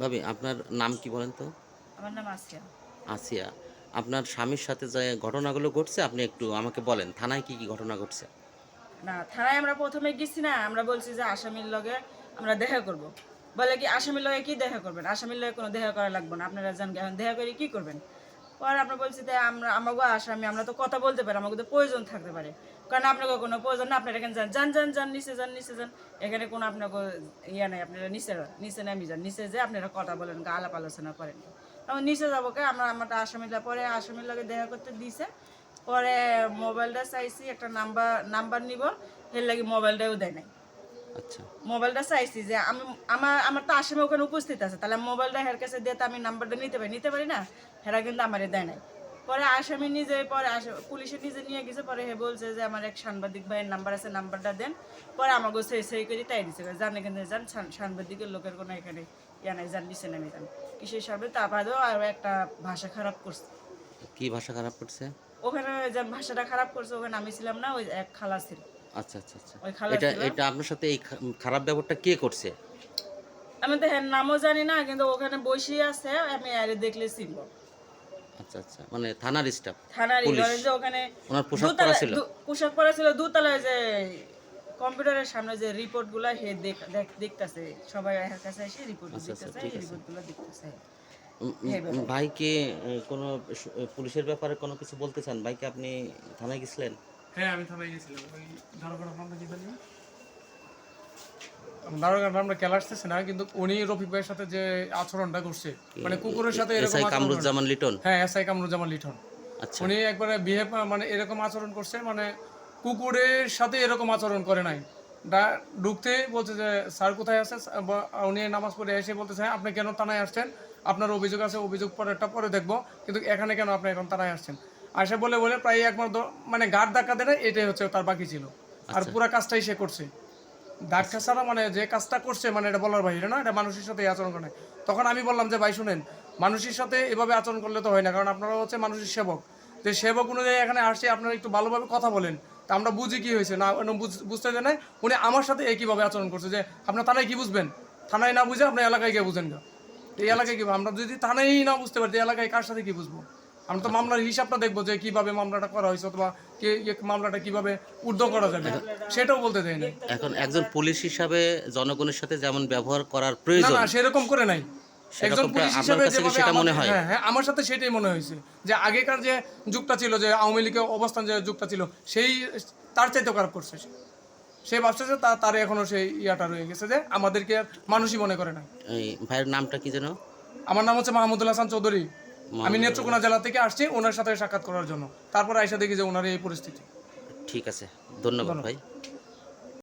ভাবি আপনার নাম কি বলেন তো? আমার নাম আসিয়া। আসিয়া। আপনার স্বামীর সাথে যে ঘটনাগুলো ঘটছে আপনি একটু আমাকে বলেন থানায় কি কি ঘটনা ঘটছে? না থানায় আমরা প্রথমে গেছি না আমরা বলছি যে আসামির লগে আমরা দেখা করব। বলে কি আসামির লগে কি দেখা করবেন? আসামির লগে কোনো দেখা করা লাগবে না আপনারা যান দেখা করে কি করবেন? পরে আমরা বলছি যে আমরা আমাকে আসামি, আমরা তো কথা বলতে পারি আমাকে তো প্রয়োজন থাকতে পারে। কারণ আপনাকে কোনো প্রয়োজন না, আপনারা এখানে যান যান যান নিচে যান নিচে যান। এখানে কোনো আপনাকে ইয়ে নাই, আপনারা নিচে নিচে নামি যান, নিচে যে আপনারা কথা বলেন আলাপ আলোচনা করেন। তখন নিচে যাব কে, আমরা আমার আসামিটা পরে আসামির লগে দেখা করতে দিছে। পরে মোবাইলটা চাইছি, একটা নাম্বার নাম্বার নিব, এর লাগে মোবাইলটাও দেয় নাই। আচ্ছা। মোবাইলটা চাইছি যে আমি আমার আমার তো আসামি ওখানে উপস্থিত আছে। তাহলে মোবাইলটা হের কাছে দিয়ে তো আমি নাম্বারটা নিতে পারি। নিতে পারি না? হেরা কিন্তু আমারে দেয় নাই। পরে আসামি নিজে পরে পুলিশে নিজে নিয়ে গেছে। পরে হে বলছে যে আমার এক সাংবাদিক ভাইয়ের নাম্বার আছে নাম্বারটা দেন। পরে আমাকে সেই সেই করে তাই দিছে। জানে কিন্তু যান সাংবাদিকের লোকের কোনো এখানে ইয়া নাই যান নিচে নেমে যান কিসের সামনে? তারপরেও আর একটা ভাষা খারাপ করছে। কি ভাষা খারাপ করছে? ওখানে যে ভাষাটা খারাপ করছে ওখানে আমি ছিলাম না ওই এক খালা ছিল। আচ্ছা আচ্ছা আচ্ছা। এটা এটা আপনার সাথে এই খারাপ ব্যবহারটা কে করছে? আমি তো হ্যাঁ নামও জানি না কিন্তু ওখানে বসে আছে আমি আরে দেখলে চিনব। আচ্ছা আচ্ছা মানে থানার স্টাফ থানার। ইগরে যে ওখানে ওনার পোশাক পরা ছিল? পোশাক পরা ছিল দুতলায় যে কম্পিউটারের সামনে যে রিপোর্টগুলা হে দেখ- দেখ- দেখতাছে সবাই এর কাছে এসে রিপোর্ট আচ্ছা, আচ্ছা, দেখতেছে দেখতেছে ভাইকে কোনো পুলিশের ব্যাপারে কোনো কিছু বলতে চান? ভাইকে আপনি থানায় গেছিলেন? হ্যাঁ আমি থানায় গেছিলাম। ওই দারোগার নামটা কি জানি দারোগার নামটা খেলা আসতেছে না কিন্তু উনি রফিক ভাইয়ের সাথে যে আচরণটা করছে মানে কুকুরের সাথে এরকম আচরণ করে। কামরুজ্জামান লিটন? হ্যাঁ এস আই কামরুজ্জামান লিঠন আচ্ছা। উনি একবারে বিহেভ মানে এরকম আচরণ করছে মানে কুকুরের সাথে এরকম আচরণ করে নাই। ঢুকতে বলছে যে স্যার কোথায় আছে? উনি নামাজ পড়ে এসে বলতেছে "হ্যাঁ, আপনি কেন থানায় আসছেন? আপনার অভিযোগ আছে অভিযোগ পরেরটা পরে দেখব কিন্তু এখানে কেন আপনি এখন থানায় আসছেন? আসে বলে বলে প্রায় একমাত্র মানে গাঢ় ধাক্কা দেয় এটাই হচ্ছে তার বাকি ছিল। আর পুরো কাজটাই সে করছে। ধাক্কা ছাড়া মানে যে কাজটা করছে মানে এটা বলার বাইরে না এটা মানুষের সাথে আচরণ করে। তখন আমি বললাম যে ভাই শুনেন মানুষের সাথে এভাবে আচরণ করলে তো হয় না কারণ আপনারা হচ্ছে মানুষের সেবক। যে সেবক অনুযায়ী এখানে আসছে আপনারা একটু ভালোভাবে কথা বলেন। তা আমরা বুঝি কি হয়েছে না বুঝতে দেয় নাই। উনি আমার সাথে একইভাবে আচরণ করছে যে আপনার থানায় কি বুঝবেন? থানায় না বুঝে আপনার এলাকায় গিয়ে বুঝেন গা। এই এলাকায় কি আমরা যদি থানায় না বুঝতে পারি এলাকায় কার সাথে কি বুঝব? আমরা তো মামলার হিসাবটা দেখব যে কীভাবে মামলাটা করা হয়েছে অথবা কে মামলাটা কীভাবে ঊর্ধ্ব করা যাবে। সেটাও বলতে দেয় না এখন একজন পুলিশ হিসাবে জনগণের সাথে যেমন ব্যবহার করার প্রয়োজন না সেরকম করে নাই। একজন পুলিশ হিসেবে সেটা মনে হয়? হ্যাঁ আমার সাথে সেটাই মনে হয়েছে। যে আগেকার যে যুগটা ছিল যে আওয়ামী লীগের অবস্থান যে যুগটা ছিল সেই তার চাইতে খারাপ করছে সে। ভাবছে যে তার এখনও সেই ইয়াটা রয়ে গেছে যে আমাদেরকে মানুষই মনে করে না। এই ভাইয়ের নামটা কি যেন? আমার নাম হচ্ছে মাহমুদুল হাসান চৌধুরী। আমি নেত্রকোনা জেলা থেকে আসছি ওনার সাথে সাক্ষাৎ করার জন্য। তারপর আইসা দেখি যে ওনার এই পরিস্থিতি। ঠিক আছে ধন্যবাদ। ভাই।